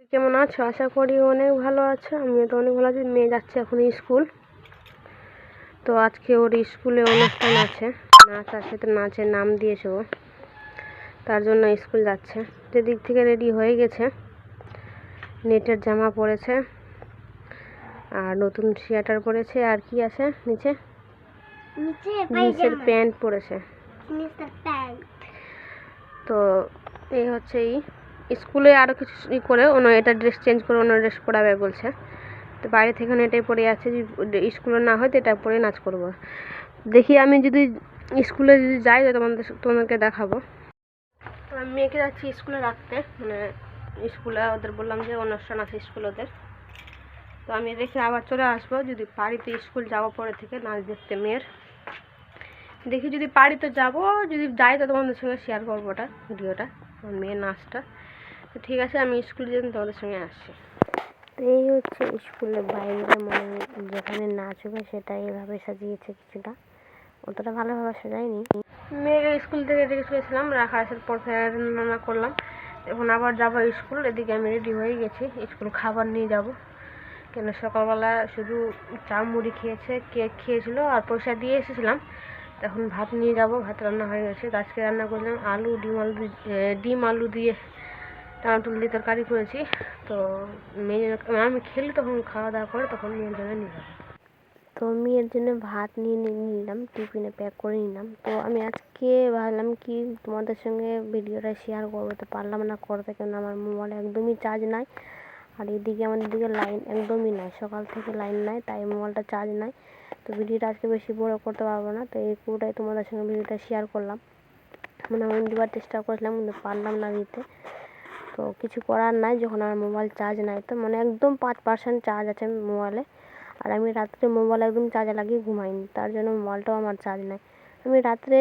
কেমন আছো? আশা করি অনেক ভালো আছো। আমিও তো অনেক ভালো আছি। মেয়ে যাচ্ছে এখন স্কুল। তো আজকে ওর স্কুলে অনুষ্ঠান আছে। নাচ আছে তো নাচের নাম দিয়েছে ও। তার জন্য স্কুল যাচ্ছে। যেদিক থেকে রেডি হয়ে গেছে নেটের জামা পরেছে আর নতুন সোয়েটার পরেছে আর কি আছে নিচে? নিচে জিন্সের প্যান্ট পরেছে। নিচের তো এই হচ্ছে এই স্কুলে আরও কিছু করে অন্য এটা ড্রেস চেঞ্জ করে অন্য ড্রেস পরাবে বলছে। তো বাইরে থেকে এটাই পরে আছে স্কুলে না হয় তো এটা পরে নাচ করব। দেখি আমি যদি স্কুলে যদি যাই তো তোমাদের তোমাদেরকে দেখাবো। তো আমি মেয়েকে যাচ্ছি স্কুলে রাখতে মানে স্কুলে ওদের বললাম যে অনুষ্ঠান আছে স্কুল ওদের। তো আমি রেখে আবার চলে আসব, যদি পারি তো স্কুল যাব পরে থেকে নাচ দেখতে মেয়ের। দেখি যদি পারি তো যাব, যদি যাই তো তোমাদের সঙ্গে শেয়ার করব ওটা ভিডিওটা, আমার মেয়ের নাচটা। তো ঠিক আছে আমি স্কুলে যেতে তোমাদের সঙ্গে আসছি তো এই হচ্ছে স্কুলের বাইরে মানে যেখানে নাচ হবে সেটা এভাবে সাজিয়েছে কিছুটা। অতটা ভালোভাবে সাজায়নি। মেয়েকে স্কুল থেকে রেখে গেছিলাম রাখা আসার পর রান্না করলাম। এখন আবার যাব স্কুল এদিকে আমি রেডি হয়ে গেছি। স্কুল খাবার নিয়ে যাব। কেন সকালবেলা শুধু চা মুড়ি খেয়েছে কেক খেয়েছিল আর পয়সা দিয়ে এসেছিলাম। এখন ভাত নিয়ে যাব ভাত রান্না হয়ে গেছে। আজকে রান্না করলাম আলু ডিম আলু ডিম আলু দিয়ে টমেটো দিয়ে তরকারি করেছি, তো মেয়ে আমি খেলি তখন খাওয়া দাওয়া করে তখন মেয়ের জন্য নিয়ে যাব। তো মেয়ের জন্য ভাত নিয়ে নিলাম, টিফিনে প্যাক করে নিলাম। তো আমি আজকে ভাবলাম কি তোমাদের সঙ্গে ভিডিওটা শেয়ার করব, তো পারলাম না করতে কেন আমার মোবাইলে একদমই চার্জ নাই। আর এদিকে আমার এদিকে লাইন একদমই নাই, সকাল থেকে লাইন নাই, তাই মোবাইলটা চার্জ নাই। তো ভিডিওটা আজকে বেশি বড় করতে পারব না, তো এই পুরোটাই তোমাদের সঙ্গে ভিডিওটা শেয়ার করলাম। মানে আমি দেওয়ার চেষ্টা করছিলাম কিন্তু পারলাম না দিতে। তো কিছু করার নাই, যখন আমার মোবাইল চার্জ নাই, তো মানে একদম পাঁচ পার্সেন্ট চার্জ আছে মোবাইলে আর আমি রাত্রে মোবাইল একদম চার্জে লাগিয়ে ঘুমাইনি, তার জন্য মোবাইলটাও আমার চার্জ নাই। আমি রাত্রে